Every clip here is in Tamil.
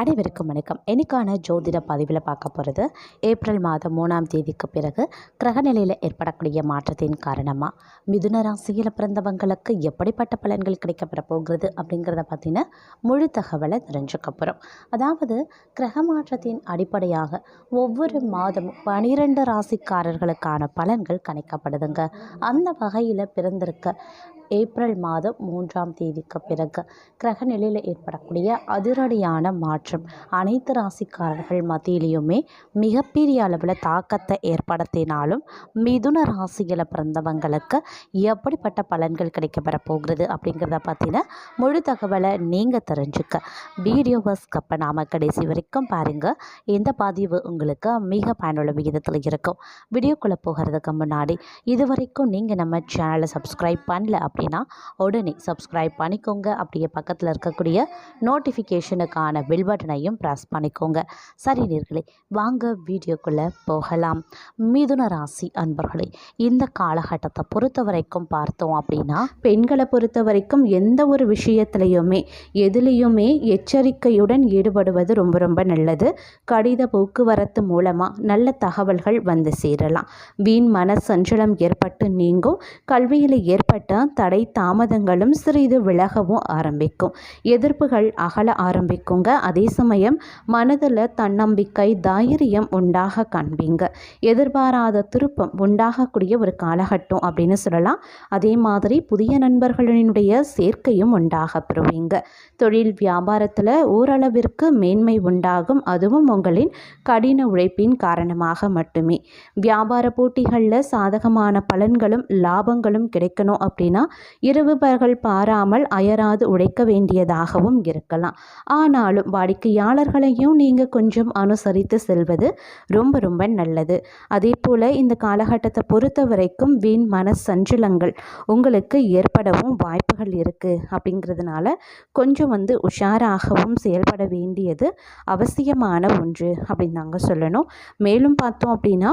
அனைவருக்கும் வணக்கம். எனக்கான ஜோதிட பதிவில் பார்க்க போகிறது ஏப்ரல் மாதம் மூணாம் தேதிக்கு பிறகு கிரகநிலையில் ஏற்படக்கூடிய மாற்றத்தின் காரணமாக மிதுன ராசியில் பிறந்தவங்களுக்கு எப்படிப்பட்ட பலன்கள் கிடைக்கப்பெற போகிறது அப்படிங்கிறத பற்றின முழு தகவலை தெரிஞ்சுக்க போகிறோம் அதாவது கிரக மாற்றத்தின் அடிப்படையாக ஒவ்வொரு மாதமும் பனிரெண்டு ராசிக்காரர்களுக்கான பலன்கள் கணிக்கப்படுதுங்க. அந்த வகையில் பிறந்திருக்க ஏப்ரல் மாதம் மூன்றாம் தேதிக்கு பிறகு கிரகநிலையில் ஏற்படக்கூடிய அதிரடியான மாற்றம். அனைத்து ராசிக்காரர்கள் மத்தியிலையுமே மிகப்பெரிய அளவில் தாக்கத்தை ஏற்படுத்தினாலும் மிதுன ராசியில் பிறந்தவங்களுக்கு எப்படிப்பட்ட பலன்கள் கிடைக்கப்பெற போகிறது அப்படிங்கிறத பற்றின முழு தகவலை நீங்கள் தெரிஞ்சுக்க. வீடியோவை ஸ்கப்பை நாம கடைசி வரைக்கும் பாருங்கள் இந்த பதிவு உங்களுக்கு மிக பயனுள்ள விகிதத்தில் இருக்கும். வீடியோக்குள்ளே போகிறதுக்கு முன்னாடி இது வரைக்கும் நீங்கள் நம்ம சேனலை சப்ஸ்கிரைப் பண்ணல அப்படின்னா உடனே சப்ஸ்கிரைப் பண்ணிக்கோங்க. அப்படியே பக்கத்தில் இருக்கக்கூடிய நோட்டிஃபிகேஷனுக்கான பெல் பட்டனையும் ப்ரெஸ் பண்ணிக்கோங்க. சரி நேர்களே வாங்க வீடியோக்குள்ளே போகலாம். மிதுன ராசி அன்பர்களே இந்த காலகட்டத்தை பொறுத்த வரைக்கும் பார்த்தோம் அப்படின்னா பெண்களை பொறுத்த வரைக்கும் எந்த ஒரு விஷயத்துலையுமே எதுலேயுமே எச்சரிக்கையுடன் ஈடுபடுவது ரொம்ப ரொம்ப நல்லது. கடித போக்குவரத்து மூலமாக நல்ல தகவல்கள் வந்து சேரலாம். வீண் மன சஞ்சலம் ஏற்பட்டு நீங்கும். கல்வியில் ஏற்பட்ட தடை தாமதங்களும் சிறிது விலகவும் ஆரம்பிக்கும். எதிர்ப்புகள் அகல ஆரம்பிக்குங்க. அதே சமயம் மனதில் தன்னம்பிக்கை தைரியம் உண்டாக காண்பீங்க. எதிர்பாராத திருப்பம் உண்டாகக்கூடிய ஒரு காலகட்டம் அப்படின்னு சொல்லலாம். அதே மாதிரி புதிய நண்பர்களினுடைய சேர்க்கையும் உண்டாக பெறுவீங்க. தொழில் வியாபாரத்தில் ஓரளவிற்கு மேன்மை உண்டாகும். அதுவும் உங்களின் கடின உழைப்பின் காரணமாக மட்டுமே. வியாபார போட்டிகளில் சாதகமான பலன்களும் லாபங்களும் கிடைக்கணும் அப்படின்னா இரவு பகல் பாராமல் அயராது உழைக்க வேண்டியதாகவும் இருக்கலாம். ஆனாலும் வாடிக்கையாளர்களையும் நீங்கள் கொஞ்சம் அனுசரித்து செல்வது ரொம்ப ரொம்ப நல்லது. அதே போல் இந்த காலகட்டத்தை பொறுத்த வரைக்கும் வீண் மன சஞ்சலங்கள் உங்களுக்கு ஏற்படவும் வாய்ப்புகள் இருக்குது அப்படிங்கிறதுனால கொஞ்சம் வந்து உஷாராகவும் செயல்பட வேண்டியது அவசியமான ஒன்று அப்படின்னு நாங்கள் சொல்லணும். மேலும் பார்த்தோம் அப்படின்னா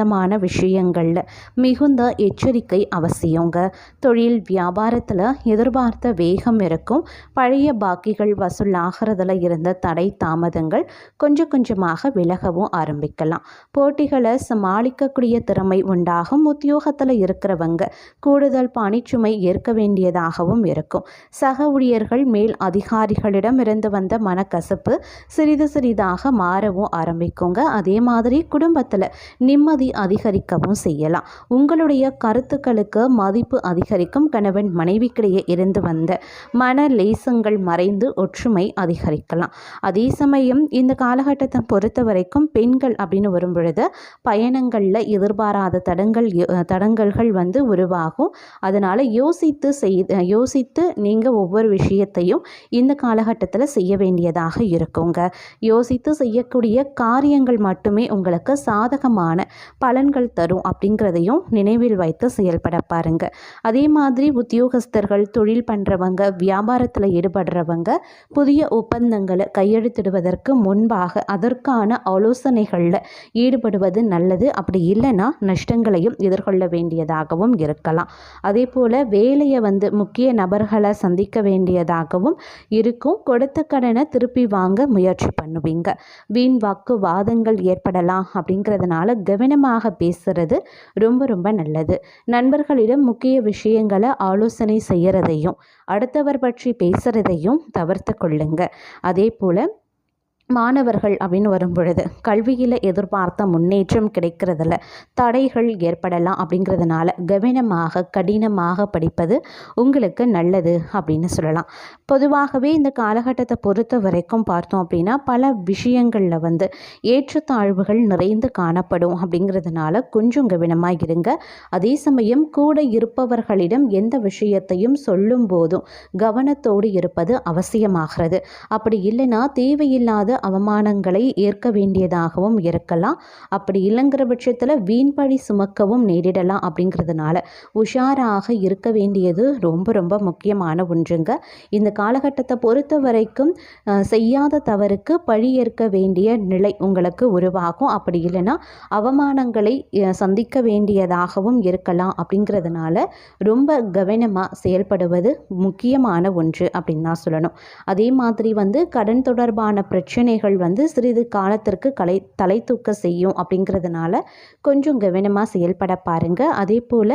சம்பந்தமான விஷயங்களில் மிகுந்த எச்சரிக்கை அவசியங்க. தொழில் வியாபாரத்தில் எதிர்பார்த்த வேகம் இருக்கும். பழைய பாக்கிகள் வசூலாகிறதுல இருந்த தடை தாமதங்கள் கொஞ்சம் கொஞ்சமாக விலகவும் ஆரம்பிக்கலாம். போட்டிகளை சமாளிக்கக்கூடிய திறமை உண்டாகும். உத்தியோகத்தில் இருக்கிறவங்க கூடுதல் பணிச்சுமை ஏற்க வேண்டியதாகவும் இருக்கும். சக ஊழியர்கள் மேல் அதிகாரிகளிடம் இருந்து வந்த மனக்கசப்பு சிறிது சிறிதாக மாறவும் ஆரம்பிக்குங்க. அதே மாதிரி குடும்பத்தில் நிம்மதி அதிகரிக்கவும் செய்யலாம். உங்களுடைய கருத்துக்களுக்கு மதிப்பு அதிகரிக்கும். கணவன் மனைவிக்கிடையே இருந்து வந்த மன லேசங்கள் மறைந்து ஒற்றுமை அதிகரிக்கலாம். அதே சமயம் இந்த காலகட்டத்தை பொறுத்த வரைக்கும் பெண்கள் அப்படின்னு வரும்பொழுது பயணங்களில் எதிர்பாராத தடங்கள் தடங்கல்கள் வந்து உருவாகும். அதனால் யோசித்து செய் யோசித்து நீங்கள் ஒவ்வொரு விஷயத்தையும் இந்த காலகட்டத்தில் செய்ய வேண்டியதாக இருக்குங்க. யோசித்து செய்யக்கூடிய காரியங்கள் மட்டுமே உங்களுக்கு சாதகமான பலன்கள் தரும் அப்படிங்கிறதையும் நினைவில் வைத்து செயல்பட பாருங்க. அதே மாதிரி உத்தியோகஸ்தர்கள் தொழில் பண்ணுறவங்க வியாபாரத்தில் ஈடுபடுறவங்க புதிய ஒப்பந்தங்களை கையெழுத்திடுவதற்கு முன்பாக அதற்கான ஆலோசனைகளில் ஈடுபடுவது நல்லது. அப்படி இல்லைன்னா நஷ்டங்களையும் எதிர்கொள்ள வேண்டியதாகவும் இருக்கலாம். அதே போல் வேலையை வந்து முக்கிய நபர்களை சந்திக்க வேண்டியதாகவும் இருக்கும். கொடுத்த கடனை திருப்பி வாங்க முயற்சி பண்ணுவீங்க. வீண் வாக்கு வாதங்கள் ஏற்படலாம் அப்படிங்கிறதுனால கவனமாக பேசுறது ரொம்ப ரொம்ப நல்லது. நண்பர்களிடம் முக்கிய விஷயங்களை ஆலோசனை செய்கிறதையும் அடுத்தவர் பற்றி பேசுகிறதையும் தவிர்த்து கொள்ளுங்க. அதே போல் மாணவர்கள் அப்படின்னு வரும்பொழுது கல்வியில் எதிர்பார்த்த முன்னேற்றம் கிடைக்கிறதில்ல தடைகள் ஏற்படலாம் அப்படிங்கிறதுனால கவனமாக கடினமாக படிப்பது உங்களுக்கு நல்லது அப்படின்னு சொல்லலாம். பொதுவாகவே இந்த காலகட்டத்தை பொறுத்த வரைக்கும் பார்த்தோம் அப்படின்னா பல விஷயங்களில் வந்து ஏற்றத்தாழ்வுகள் நிறைந்து காணப்படும் அப்படிங்கிறதுனால கொஞ்சம் கவனமாக இருங்க. அதே சமயம் கூட இருப்பவர்களிடம் எந்த விஷயத்தையும் சொல்லும் போதும் கவனத்தோடு இருப்பது அவசியமாகிறது. அப்படி இல்லைன்னா தேவையில்லாத அவமானங்களை ஏற்க வேண்டியதாகவும் இருக்கலாம். அப்படி இல்லைங்கிற பட்சத்தில் வீண்பழி சுமக்கவும் நேரிடலாம் அப்படிங்கிறதுனால உஷாராக இருக்க வேண்டியது ரொம்ப ரொம்ப முக்கியமான ஒன்றுங்க. இந்த காலகட்டத்தை பொறுத்த வரைக்கும் செய்யாத தவறுக்கு பழி ஏற்க வேண்டிய நிலை உங்களுக்கு உருவாகும். அப்படி இல்லைன்னா அவமானங்களை சந்திக்க வேண்டியதாகவும் இருக்கலாம் அப்படிங்கிறதுனால ரொம்ப கவனமாக செயல்படுவது முக்கியமான ஒன்று அப்படின்னு தான் சொல்லணும். அதே மாதிரி வந்து கடன் தொடர்பான பிரச்சனை பிரச்சனைகள் வந்து சிறிது காலத்திற்கு கலை தலை தூக்க செய்யும் அப்படிங்கிறதுனால கொஞ்சம் கவனமாக செயல்பட பாருங்க. அதே போல்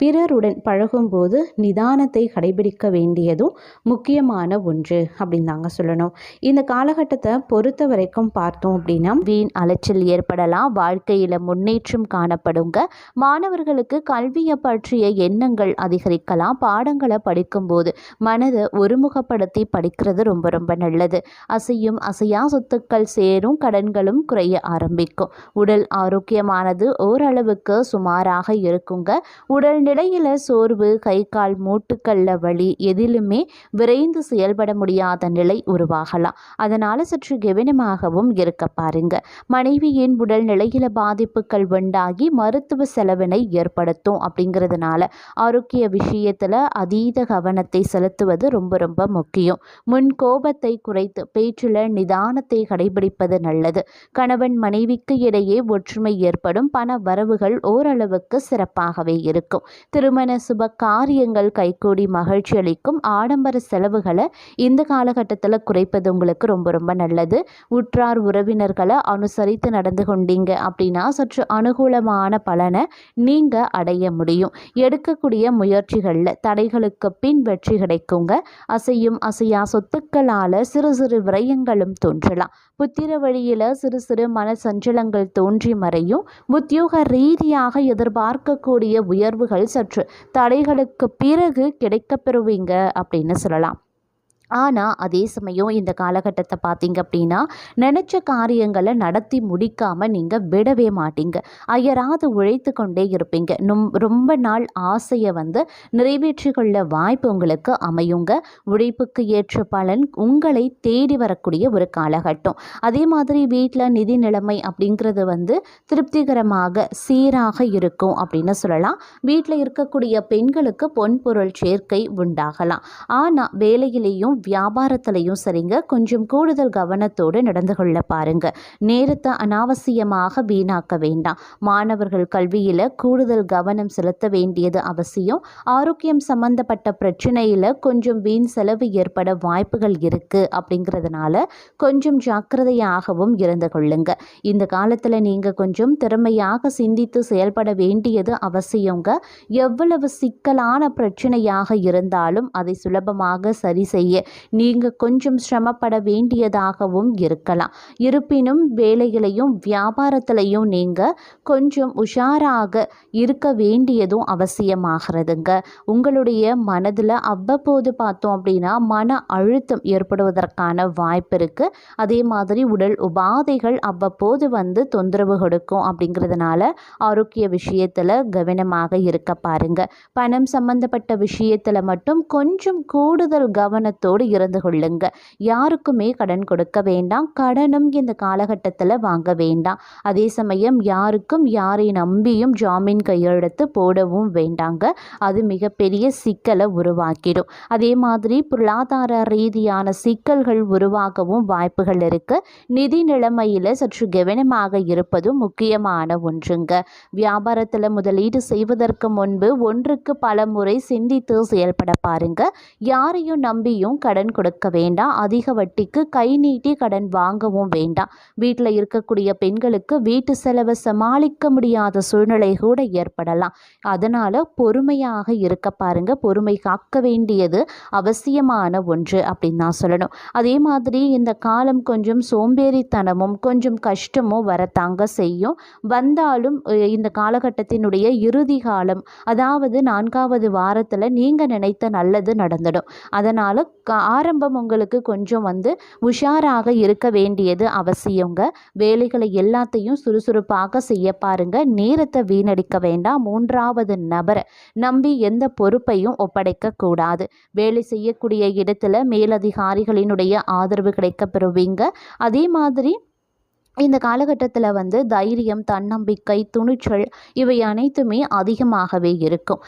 பிறருடன் பழகும்போது நிதானத்தை கடைபிடிக்க வேண்டியதும் முக்கியமான ஒன்று அப்படின்னு தாங்க சொல்லணும். இந்த காலகட்டத்தை பொறுத்த வரைக்கும் பார்த்தோம் அப்படின்னா வீண் அலைச்சல் ஏற்படலாம் வாழ்க்கையில் முன்னேற்றம் காணப்படுங்க. மாணவர்களுக்கு கல்வியை பற்றிய எண்ணங்கள் அதிகரிக்கலாம். பாடங்களை படிக்கும்போது மனதை ஒருமுகப்படுத்தி படிக்கிறது ரொம்ப ரொம்ப நல்லது. அசையும் அசையா சொத்துக்கள் சேரும் கடன்களும் குறைய ஆரம்பிக்கும். உடல் ஆரோக்கியமானது ஓரளவுக்கு சுமாராக இருக்குங்க. உடல் நிலையில் சோர்வு கை கால் மூட்டுக்கல்ல வலி எதிலுமே விரைந்து செயல்பட முடியாத நிலை உருவாகலாம். அதனால் சற்று கவனமாகவும் இருக்க பாருங்க. மனைவியின் உடல் நிலையில பாதிப்புகள் உண்டாகி மருத்துவ செலவினை ஏற்படுத்தும் அப்படிங்கிறதுனால ஆரோக்கிய விஷயத்தில் அதீத கவனத்தை செலுத்துவது ரொம்ப ரொம்ப முக்கியம். முன் கோபத்தை குறைத்து பேச்சில் நிதானத்தை கடைபிடிப்பது நல்லது. கணவன் மனைவிக்கு இடையே ஒற்றுமை ஏற்படும். பண வரவுகள் ஓரளவுக்கு சிறப்பாகவே இருக்கும். திருமண சுப காரியங்கள் கைகூடி மகிழ்ச்சி அளிக்கும். ஆடம்பர செலவுகளை இந்த காலகட்டத்தில் குறைப்பது உங்களுக்கு ரொம்ப ரொம்ப நல்லது. உற்றார் உறவினர்களை அனுசரித்து நடந்து கொண்டீங்க அப்படின்னா சற்று அனுகூலமான பலனை நீங்கள் அடைய முடியும். எடுக்கக்கூடிய முயற்சிகளில் தடைகளுக்கு பின் வெற்றி கிடைக்குங்க. அசையும் அசையா சொத்துக்களால் சிறு சிறு விரயங்களும் தோன்றலாம். புத்திர வழியில் சிறு சிறு மன சஞ்சலங்கள் தோன்றி மறையும். உத்தியோக ரீதியாக எதிர்பார்க்கக்கூடிய உயர்வுகள் சற்று தடைகளுக்கு பிறகு கிடைக்கப்பெறுவீங்க அப்படின்னு சொல்லலாம். ஆனால் அதே சமயம் இந்த காலகட்டத்தை பார்த்தீங்க அப்படின்னா நினச்ச காரியங்களை நடத்தி முடிக்காமல் நீங்கள் விடவே மாட்டீங்க. அயராது உழைத்து கொண்டே இருப்பீங்க. நும் ரொம்ப நாள் ஆசையை வந்து நிறைவேற்றி கொள்ள வாய்ப்பு உங்களுக்கு அமையுங்க. உழைப்புக்கு ஏற்ற பலன் உங்களை தேடி வரக்கூடிய ஒரு காலகட்டம். அதே மாதிரி வீட்டில் நிதி நிலைமை அப்படிங்கிறது வந்து திருப்திகரமாக சீராக இருக்கும் அப்படின்னு சொல்லலாம். வீட்டில் இருக்கக்கூடிய பெண்களுக்கு பொன்பொருள் சேர்க்கை உண்டாகலாம். ஆனால் வேலையிலேயும் வியாபாரத்திலையும் சரிங்க. கொஞ்சம் கூடுதல் கவனத்தோடு நடந்து கொள்ள பாருங்க. நேரத்தை அனாவசியமாக வீணாக்க வேண்டாம். மாணவர்கள் கல்வியில் கூடுதல் கவனம் செலுத்த வேண்டியது அவசியம். ஆரோக்கியம் சம்பந்தப்பட்ட பிரச்சனையில் கொஞ்சம் வீண் செலவு ஏற்பட வாய்ப்புகள் இருக்குது அப்படிங்கிறதுனால கொஞ்சம் ஜாக்கிரதையாகவும் இருந்து கொள்ளுங்க. இந்த காலத்தில் நீங்கள் கொஞ்சம் திறமையாக சிந்தித்து செயல்பட வேண்டியது அவசியங்க. எவ்வளவு சிக்கலான பிரச்சனையாக இருந்தாலும் அதை சுலபமாக சரி செய்ய நீங்கள் கொஞ்சம் சிரமப்பட வேண்டியதாகவும் இருக்கலாம். இருப்பினும் வேலையிலையும் வியாபாரத்திலையும் நீங்கள் கொஞ்சம் உஷாராக இருக்க வேண்டியதும் அவசியமாகிறதுங்க. உங்களுடைய மனதில் அவ்வப்போது பார்த்தோம் அப்படின்னா மன அழுத்தம் ஏற்படுவதற்கான வாய்ப்பு இருக்குது அதே மாதிரி உடல் உபாதைகள் அவ்வப்போது வந்து தொந்தரவு கொடுக்கும் அப்படிங்கிறதுனால ஆரோக்கிய விஷயத்தில் கவனமாக இருக்க பாருங்க. பணம் சம்பந்தப்பட்ட விஷயத்தில் மட்டும் கொஞ்சம் கூடுதல் கவனத்தோடு இருந்து கொள்ளுங்க. யாருக்குமே கடன் கொடுக்க வேண்டாம். கடனும் இந்த காலகட்டத்தில் வாங்க வேண்டாம். அதே சமயம் யாருக்கும் யாரை நம்பியும் ஜாமீன் கையெழுத்து போடவும் வேண்டாங்க. அது மிகப்பெரிய சிக்கலை உருவாக்கிடும். அதே மாதிரி பொருளாதார ரீதியான சிக்கல்கள் உருவாகவும் வாய்ப்புகள் இருக்கு. நிதி நிலைமையில் சற்று கவனமாக இருப்பதும் முக்கியமான ஒன்றுங்க. வியாபாரத்தில் முதலீடு செய்வதற்கு முன்பு ஒன்றுக்கு பல முறை சிந்தித்து செயல்பட பாருங்க. யாரையும் நம்பியும் கடன் கொடுக்க வேண்டாம். அதிக வட்டிக்கு கை நீட்டி கடன் வாங்கவும் வேண்டாம். வீட்டில் இருக்கக்கூடிய பெண்களுக்கு வீட்டு செலவை சமாளிக்க முடியாத சூழ்நிலை கூட ஏற்படலாம். அதனால் பொறுமையாக இருக்க பாருங்க. பொறுமை காக்க வேண்டியது அவசியமான ஒன்று அப்படின்னு நான் சொல்லணும். அதே மாதிரி இந்த காலம் கொஞ்சம் சோம்பேறித்தனமும் கொஞ்சம் கஷ்டமும் வரத்தாங்க செய்யும். வந்தாலும் இந்த காலகட்டத்தினுடைய இறுதி காலம் அதாவது நான்காவது வாரத்தில் நீங்கள் நினைத்த நல்லது நடந்துடும். அதனால் ஆரம்பம் உங்களுக்கு கொஞ்சம் வந்து உஷாராக இருக்க வேண்டியது அவசியங்க. வேலைகளை எல்லாத்தையும் சுறுசுறுப்பாக செய்ய பாருங்க. நேரத்தை வீணடிக்க வேண்டாம். மூன்றாவது நபரை நம்பி எந்த பொறுப்பையும் ஒப்படைக்க கூடாது. வேலை செய்யக்கூடிய இடத்துல மேலதிகாரிகளினுடைய ஆதரவு கிடைக்க பெறுவீங்க அதே மாதிரி இந்த காலகட்டத்தில் வந்து தைரியம் தன்னம்பிக்கை துணிச்சல் இவை அனைத்துமே அதிகமாகவே இருக்கும்.